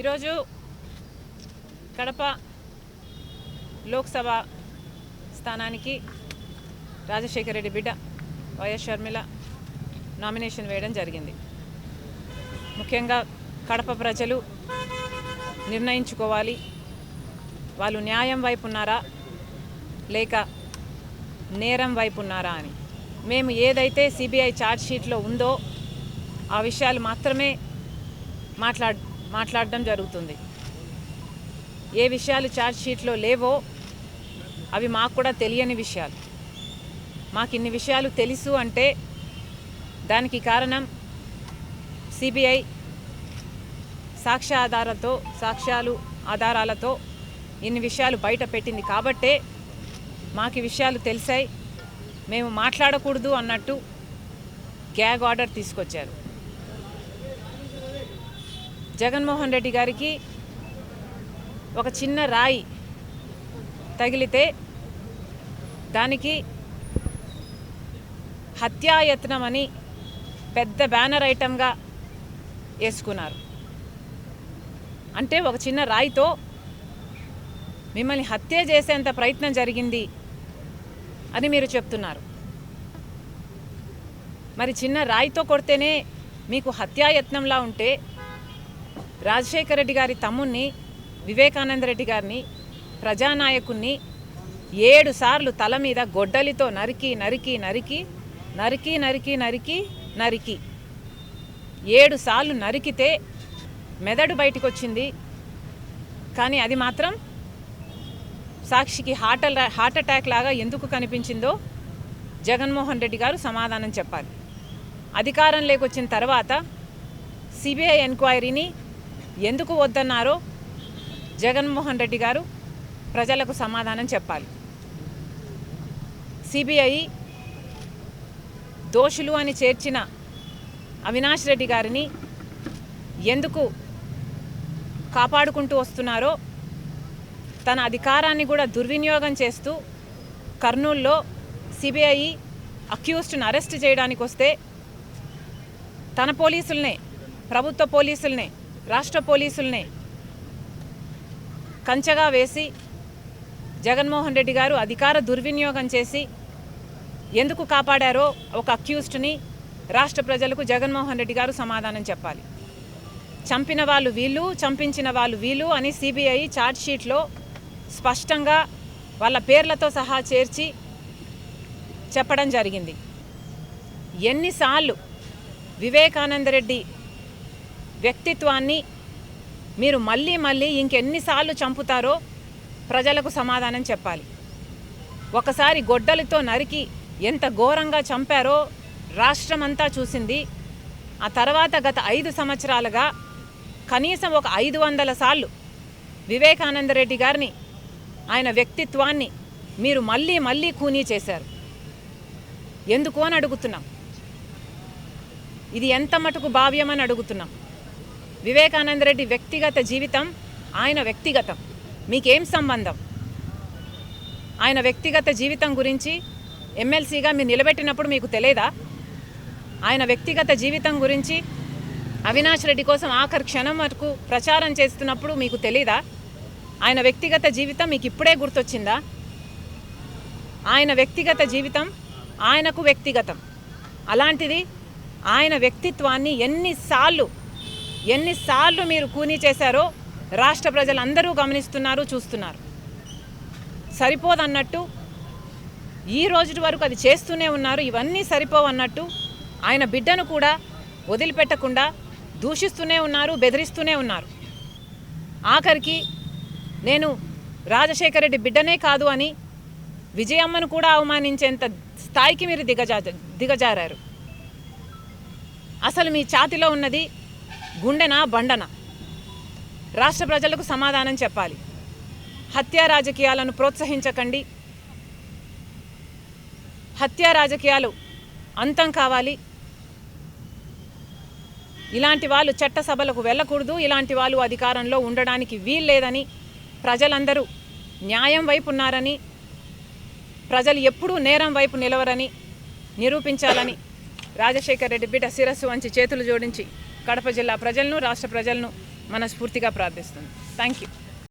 ఈరోజు కడప లోక్సభ స్థానానికి రాజశేఖర రెడ్డి బిడ్డ వైఎస్ షర్మిల నామినేషన్ వేయడం జరిగింది. ముఖ్యంగా కడప ప్రజలు నిర్ణయించుకోవాలి. వాళ్ళు న్యాయం వైపు ఉన్నారా? లేక నేరం వైపు ఉన్నారా అని. మేము ఏదైతే సిబిఐ ఛార్జ్ షీట్లో ఉందో ఆ విషయాలు మాత్రమే మాట్లాడు మాట్లాడడం జరుగుతుంది. ఏ విషయాలు ఛార్జ్ షీట్లో లేవో అవి మాకు కూడా తెలియని విషయాలు. మాకు ఇన్ని విషయాలు తెలుసు అంటే దానికి కారణం సిబిఐ సాక్ష్యాధారాలతో సాక్ష్యాలు ఆధారాలతో ఇన్ని విషయాలు బయట పెట్టింది కాబట్టే మాకు విషయాలు తెలిసాయి. మేము మాట్లాడకూడదు అన్నట్టు గ్యాగ్ ఆర్డర్ తీసుకొచ్చారు. జగన్మోహన్ రెడ్డి గారికి ఒక చిన్న రాయి తగిలితే దానికి హత్యాయత్నం అని పెద్ద బ్యానర్ ఐటమ్గా వేసుకున్నారు. అంటే ఒక చిన్న రాయితో మిమ్మల్ని హత్య చేసేంత ప్రయత్నం జరిగింది అని మీరు చెప్తున్నారు. మరి చిన్న రాయితో కొడితేనే మీకు హత్యాయత్నంలా ఉంటే రాజశేఖర రెడ్డి గారి తమ్ముణ్ణి వివేకానంద రెడ్డి గారిని ప్రజానాయకుణ్ణి ఏడు సార్లు తల మీద గొడ్డలితో నరికి నరికి నరికి నరికి నరికి నరికి నరికి. ఏడు సార్లు నరికితే మెదడు బయటకు వచ్చింది కానీ అది మాత్రం సాక్షికి హార్ట్ హార్ట్ అటాక్ లాగా ఎందుకు కనిపించిందో జగన్మోహన్ రెడ్డి గారు సమాధానం చెప్పాలి. అధికారం లేకొచ్చిన తర్వాత సిబిఐ ఎంక్వైరీని ఎందుకు వద్దన్నారో జగన్మోహన్ రెడ్డి గారు ప్రజలకు సమాధానం చెప్పాలి. సిబిఐ దోషులు అని చేర్చిన అవినాష్ రెడ్డి గారిని ఎందుకు కాపాడుకుంటూ వస్తున్నారో తన అధికారాన్ని కూడా దుర్వినియోగం చేస్తూ కర్నూల్లో సిబిఐ అక్యూస్డ్ను అరెస్ట్ చేయడానికి వస్తే తన పోలీసులనే ప్రభుత్వ పోలీసులనే రాష్ట్ర పోలీసుల్ని కంచగా వేసి జగన్మోహన్ రెడ్డి గారు అధికార దుర్వినియోగం చేసి ఎందుకు కాపాడారో ఒక అక్యూస్డ్ని రాష్ట్ర ప్రజలకు జగన్మోహన్ రెడ్డి గారు సమాధానం చెప్పాలి. చంపిన వాళ్ళు వీళ్ళు చంపించిన వాళ్ళు వీళ్ళు అని సిబిఐ ఛార్జ్షీట్లో స్పష్టంగా వాళ్ళ పేర్లతో సహా చేర్చి చెప్పడం జరిగింది. ఎన్నిసార్లు వివేకానంద రెడ్డి వ్యక్తిత్వాన్ని మీరు మళ్ళీ మళ్ళీ ఇంకెన్నిసార్లు చంపుతారో ప్రజలకు సమాధానం చెప్పాలి. ఒకసారి గొడ్డలితో నరికి ఎంత ఘోరంగా చంపారో రాష్ట్రమంతా చూసింది. ఆ తర్వాత గత ఐదు సంవత్సరాలుగా కనీసం ఒక ఐదు వందల సార్లు వివేకానంద రెడ్డి గారిని ఆయన వ్యక్తిత్వాన్ని మీరు మళ్ళీ మళ్ళీ కూనీ చేశారు. ఎందుకు అని అడుగుతున్నాం. ఇది ఎంత మటుకు భావ్యమని అడుగుతున్నాం. వివేకానంద రెడ్డి వ్యక్తిగత జీవితం ఆయన వ్యక్తిగతం. మీకేం సంబంధం? ఆయన వ్యక్తిగత జీవితం గురించి ఎమ్మెల్సీగా మీరు నిలబెట్టినప్పుడు మీకు తెలియదా ఆయన వ్యక్తిగత జీవితం గురించి అవినాష్ రెడ్డి కోసం ఆఖరి క్షణం వరకు ప్రచారం చేస్తున్నప్పుడు మీకు తెలీదా? ఆయన వ్యక్తిగత జీవితం మీకు ఇప్పుడే గుర్తొచ్చిందా? ఆయన వ్యక్తిగత జీవితం ఆయనకు వ్యక్తిగతం. అలాంటిది ఆయన వ్యక్తిత్వాన్ని ఎన్నిసార్లు ఎన్నిసార్లు మీరు కూనీ చేశారో రాష్ట్ర ప్రజలందరూ గమనిస్తున్నారు చూస్తున్నారు. సరిపోదన్నట్టు ఈ రోజు వరకు అది చేస్తూనే ఉన్నారు ఇవన్నీ సరిపోవన్నట్టు ఆయన బిడ్డను కూడా వదిలిపెట్టకుండా దూషిస్తూనే ఉన్నారు బెదిరిస్తూనే ఉన్నారు. ఆఖరికి నేను రాజశేఖర రెడ్డి బిడ్డనే కాదు అని విజయమ్మను కూడా అవమానించేంత స్థాయికి మీరు దిగజా దిగజారారు. అసలు మీ ఛాతిలో ఉన్నది గుండెనా బండన? రాష్ట్ర ప్రజలకు సమాధానం చెప్పాలి. హత్యా రాజకీయాలను ప్రోత్సహించకండి. హత్యా రాజకీయాలు అంతం కావాలి. ఇలాంటి వాళ్ళు చట్టసభలకు వెళ్ళకూడదు. ఇలాంటి వాళ్ళు అధికారంలో ఉండడానికి వీల్లేదని ప్రజలందరూ న్యాయం వైపు ఉన్నారని ప్రజలు ఎప్పుడూ నేరం వైపు నిలవరని నిరూపించాలని రాజశేఖర్ రెడ్డి బిడ్డ శిరస్సు వంచి చేతులు జోడించి కడప జిల్లా ప్రజలను రాష్ట్ర ప్రజలను మనస్ఫూర్తిగా ప్రార్థిస్తుంది థ్యాంక్ యూ